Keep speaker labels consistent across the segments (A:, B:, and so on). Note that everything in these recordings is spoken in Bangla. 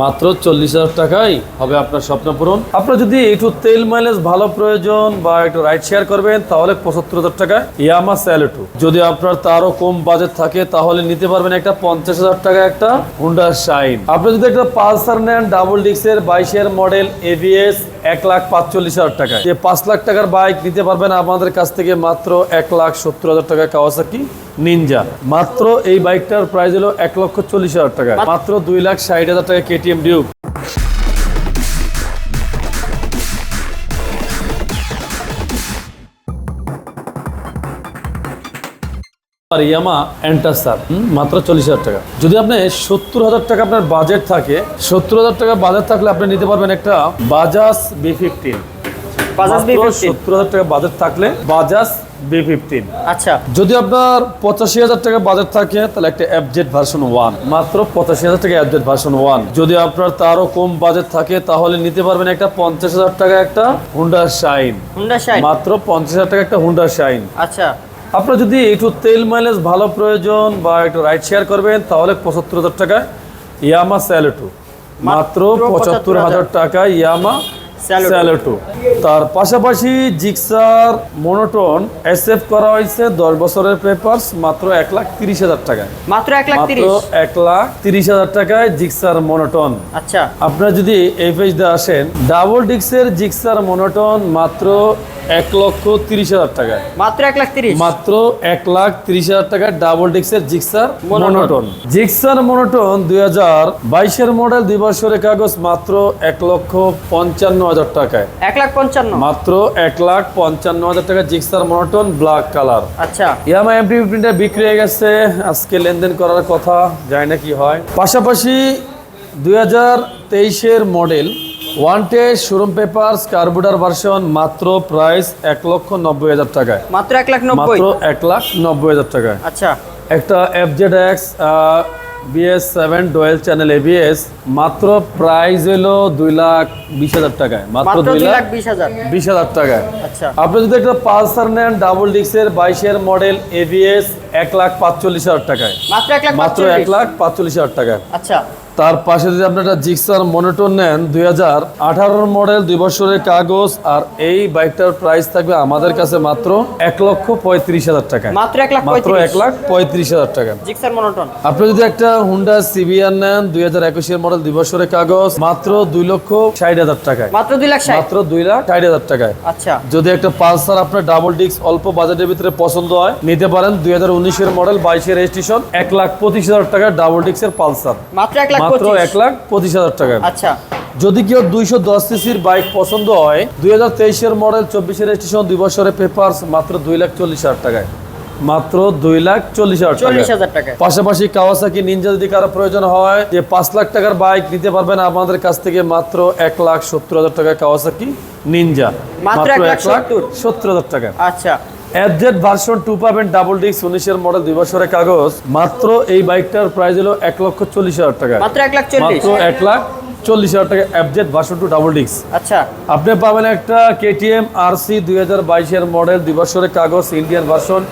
A: মাত্র চল্লিশ হাজার টাকাই হবে আপনার স্বপ্ন পূরণ। আপনার যদি একটু তেল মাইলেজ ভালো প্রয়োজন বা একটু রাইড শেয়ার করবেন, তাহলে পঁচাত্তর হাজার টাকায় ইয়ামা স্যালেটু যদি আপনার তারও কম বাজেট থাকে, তাহলে নিতে পারবেন একটা পঞ্চাশ হাজার টাকা একটা হুন্ডা শাইন আপনি যদি একটা পালসার নেন ডাবল ডিক্সের বাইশের মডেল এভিএস এক লাখ পাঁচচল্লিশ হাজার টাকা যে পাঁচ লাখ টাকার বাইক নিতে পারবেন আমাদের কাছ থেকে মাত্র এক লাখ সত্তর হাজার টাকা কাওয়াসাকি নিনজা। মাত্র এই বাইকটার প্রাইস হলো এক লক্ষ চল্লিশ হাজার টাকা মাত্র দুই লাখ ষাট হাজার টাকা কেটিএম ডিউক আর ইয়ামা এন্টাসার মাত্র চল্লিশ হাজার টাকা। যদি আপনি সত্তর হাজার টাকা আপনার বাজেট থাকে সত্তর হাজার টাকা বাজেট থাকলে আপনি নিতে পারবেন একটা বাজাজ বি ফিফটিন? সত্তর হাজার টাকা বাজেট থাকলে বাজাজ বি ফিফটিন।
B: আচ্ছা।
A: যদি আপনার পঁচাশি হাজার টাকা বাজেট থাকে তাহলে একটা অ্যাপজেট ভার্সন ওয়ান। মাত্র পঁচাশি হাজার টাকা অ্যাপজেট ভার্সন ওয়ান। যদি আপনার তারও কম বাজেট থাকে তাহলে নিতে পারবেন একটা পঞ্চাশ হাজার টাকা একটা হুন্ডা শাইন।
B: Honda shine.
A: মাত্র পঞ্চাশ হাজার টাকা একটা হুন্ডা শাইন।
B: আচ্ছা।
A: আপনার যদি একটু তেল মাইলেজ ভালো প্রয়োজন বা একটু রাইড শেয়ার করবেন তাহলে পঁচাত্তর হাজার টাকা ইয়ামা স্যালেটু। মাত্র পঁচাত্তর হাজার টাকা ইয়ামা। স্যালেটু। তার পাশাপাশি জিক্সার মনোটন এসএফ করা হয়েছে দশ বছরের পেপারস মাত্র এক লাখ তিরিশ হাজার টাকায়
B: মাত্র এক লাখ
A: মাত্র
B: তিরিশ
A: এক লাখ তিরিশ হাজার টাকায় জিক্সার মনোটন।
B: আচ্ছা।
A: আপনারা যদি এই পেজ দিয়ে আসেন ডাবল ডিক্সের জিক্সার মনোটন মাত্র এক লক্ষ তিরিশ হাজার টাকায়।
B: মাত্র এক লাখ তিরিশ?
A: মাত্র এক লাখ তিরিশ হাজার টাকা ডাবল ডিক্সের জিক্সার। মনোটন জিক্সার মনোটন দুই হাজার বাইশের মডেল দুই বছরের কাগজ মাত্র এক লক্ষ পঞ্চান্ন হাজার টাকায়।
B: এক লাখ পঞ্চান্ন।
A: মাত্র এক লাখ পঞ্চান্ন হাজার টাকা জিক্সার মনোটন ব্ল্যাক কালার
B: আচ্ছা।
A: ইয়ামা এমপি ফিফটিনটা বিক্রি হয়ে গেছে। আজকে লেনদেন করার কথা যায় না কি হয়। পাশাপাশি দুই হাজার তেইশের model one test showroom papers carburettor version মাত্র প্রাইস এক লক্ষ নব্বই হাজার টাকায়।
B: মাত্র এক লাখ
A: মাত্র এক লাখ নব্বই হাজার টাকায়।
B: আচ্ছা।
A: একটা FZ X BS seven dual channel ABS মাত্র প্রাইস হলো দুই লাখ বিশ হাজার টাকায়। মাত্র দুই লাখ
B: বিশ হাজার।
A: টাকায়।
B: আচ্ছা।
A: আপনি যদি একটা পালসার নেন ডাবল ডিক্সের বাইশের মডেল এবিএস এক লাখ পাঁচচল্লিশ হাজার টাকায়।
B: মাত্র এক। লাখ পাঁচচল্লিশ
A: হাজার টাকায়।
B: আচ্ছা।
A: তার পাশে যদি আপনি একটা জিক্সার মনিটর নেন দুই হাজার মডেল দুই বছরের কাগজ আর এই বাইকটার প্রাইস থাকবে আমাদের কাছে মাত্র এক লক্ষ পঁয়ত্রিশ হাজার টাকা
B: মাত্র এক লাখ
A: মাত্র
B: পঁয়ত্রিশ।
A: এক লাখ পঁয়ত্রিশ হাজার টাকা
B: জিক্সার
A: আপনি যদি একটা হুন্ডা সিবিআর নেন দুই হাজার একুশের মডেল দুই বছরের কাগজ মাত্র দুই লক্ষ ষাট হাজার টাকায়।
B: মাত্র দুই লাখ
A: মাত্র দুই লাখ ষাট হাজার টাকায়।
B: আচ্ছা।
A: যদি একটা পালসার আপনার ডাবল ডিস্ক অল্প বাজেটের ভিতরে পছন্দ হয় নিতে পারেন দুই হাজার উনিশের মডেল বাইশের রেজিস্ট্রেশন এক লাখ পঁচিশ হাজার টাকা ডাবল ডিস্কের পালসার।
B: মাত্র এক লাখ
A: মাত্র এক লাখ পঁচিশ হাজার টাকা।
B: আচ্ছা।
A: যদি কেউ দুইশো দশ সিসির বাইক পছন্দ হয় দুই হাজার তেইশের মডেল চব্বিশের রেজিস্ট্রেশন দুই বছরের পেপারস মাত্র দুই লাখ চল্লিশ হাজার টাকায়। মাত্র দুই লাখ চল্লিশ হাজার টাকা পাশাপাশি কাওয়াসাকি নিনজা যদি কারও প্রয়োজন হয় যে পাঁচ লাখ টাকার বাইক নিতে পারবেন আমাদের কাছ থেকে মাত্র এক লাখ সত্তর হাজার টাকা কাওয়াসাকি নিনজা
B: মাত্র এক লাখ সত্তর।
A: সত্তর হাজার টাকা
B: আচ্ছা।
A: এফজেড ভার্সন টু পাবেন ডাবল ডিস্ক উনিশের মডেল দুই বছরের কাগজ মাত্র এই বাইকটার প্রাইস হলো এক লক্ষ চল্লিশ হাজার টাকা।
B: মাত্র এক লাখ চল্লিশ।
A: মাত্র এক লাখ চল্লিশ হাজার টাকা FZ version two double disc
B: আচ্ছা।
A: আপনি পাবেন একটা কেটিএম আরসি দুই হাজার বাইশের মডেল দুই বছরের কাগজ Indian version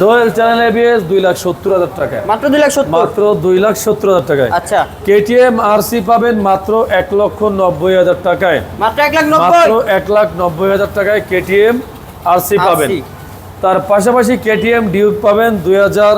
A: dual channel ABS দুই লাখ সত্তর হাজার টাকা
B: মাত্র দুই লাখ
A: মাত্র দুই লাখ সত্তর হাজার টাকায়।
B: আচ্ছা।
A: কেটিএম আরসি পাবেন মাত্র এক লক্ষ নব্বই হাজার টাকায়।
B: মাত্র এক লাখ নব্বই।
A: মাত্র এক লাখ নব্বই হাজার টাকায় কেটিএম আরসি পাবেন। তার পাশাপাশি কেটিএম ডিউক পাবেন দুই হাজার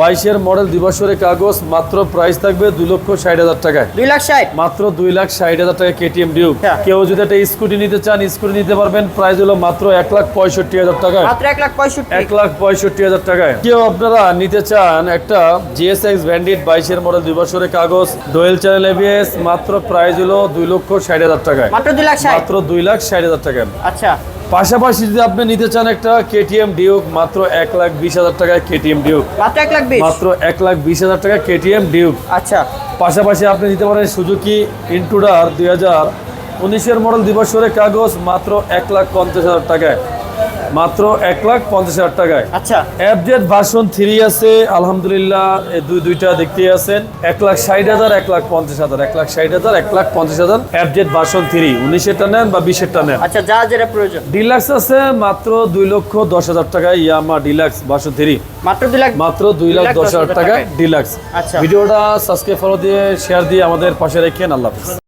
A: বাইশের মডেল দিবসরের কাগজ মাত্র প্রাইস থাকবে দুই লক্ষ ষাট হাজার টাকায়।
B: দুই লাখ ষাট।
A: মাত্র দুই লাখ ষাট হাজার টাকা কেটিএম ডিউক।
B: হ্যাঁ।
A: কেউ যদি একটা স্কুটি নিতে চান স্কুটি নিতে পারবেন প্রাইস হলো মাত্র এক লাখ পঁয়ষট্টি হাজার টাকায়।
B: মাত্র এক লাখ পঁয়ষট্টি।
A: এক লাখ পঁয়ষট্টি হাজার টাকায়। কেউ আপনারা নিতে চান একটা জিএসএক্স ব্যান্ডিট বাইশের মডেল দুই বছরের কাগজ ডোয়েল চ্যানেল এবিএস মাত্র প্রাইস হলো দুই লক্ষ ষাট হাজার টাকায়।
B: মাত্র দুই লাখ
A: মাত্র দুই লাখ ষাট হাজার টাকায়।
B: আচ্ছা।
A: পাশাপাশি যদি আপনি নিতে চান একটা কেটিএম ডিউক মাত্র এক লাখ বিশ হাজার টাকায় কেটিএম ডিউক
B: মাত্র এক লাখ
A: মাত্র এক লাখ বিশ হাজার টাকা কেটিএম ডিউক
B: আচ্ছা।
A: পাশাপাশি আপনি নিতে পারেন সুজুকি ইন্টুডার দুই হাজার উনিশের মডেল দিবসরে কাগজ মাত্র এক লাখ পঞ্চাশ হাজার টাকায়। মাত্র এক লাখ পঞ্চাশ হাজার টাকায়।
B: আচ্ছা।
A: অ্যাপডেট ভার্সন থ্রি আছে আলহামদুলিল্লাহ দুই দুইটা দেখতে আছেন। এক লাখ ষাট হাজার এক লাখ পঞ্চাশ হাজার এক লাখ ষাট হাজার এক লাখ পঞ্চাশ হাজার অ্যাপডেট ভার্সন থ্রি উনিশেরটা নেন বা বিশেরটা নেন?
B: আচ্ছা যা যেটা প্রয়োজন।
A: ডিলাক্স আছে মাত্র দুই লক্ষ দশ হাজার টাকায় ইয়ামা ডিলাক্স ভার্সন থ্রি
B: মাত্র দুই লাখ
A: মাত্র দুই লাখ দশ হাজার টাকায় ডিলাক্স
B: আচ্ছা।
A: ভিডিওটা সাবস্ক্রাইব ফলো দিয়ে শেয়ার দিয়ে আমাদের পাশে রেখেন। আল্লাহ হাফিজ।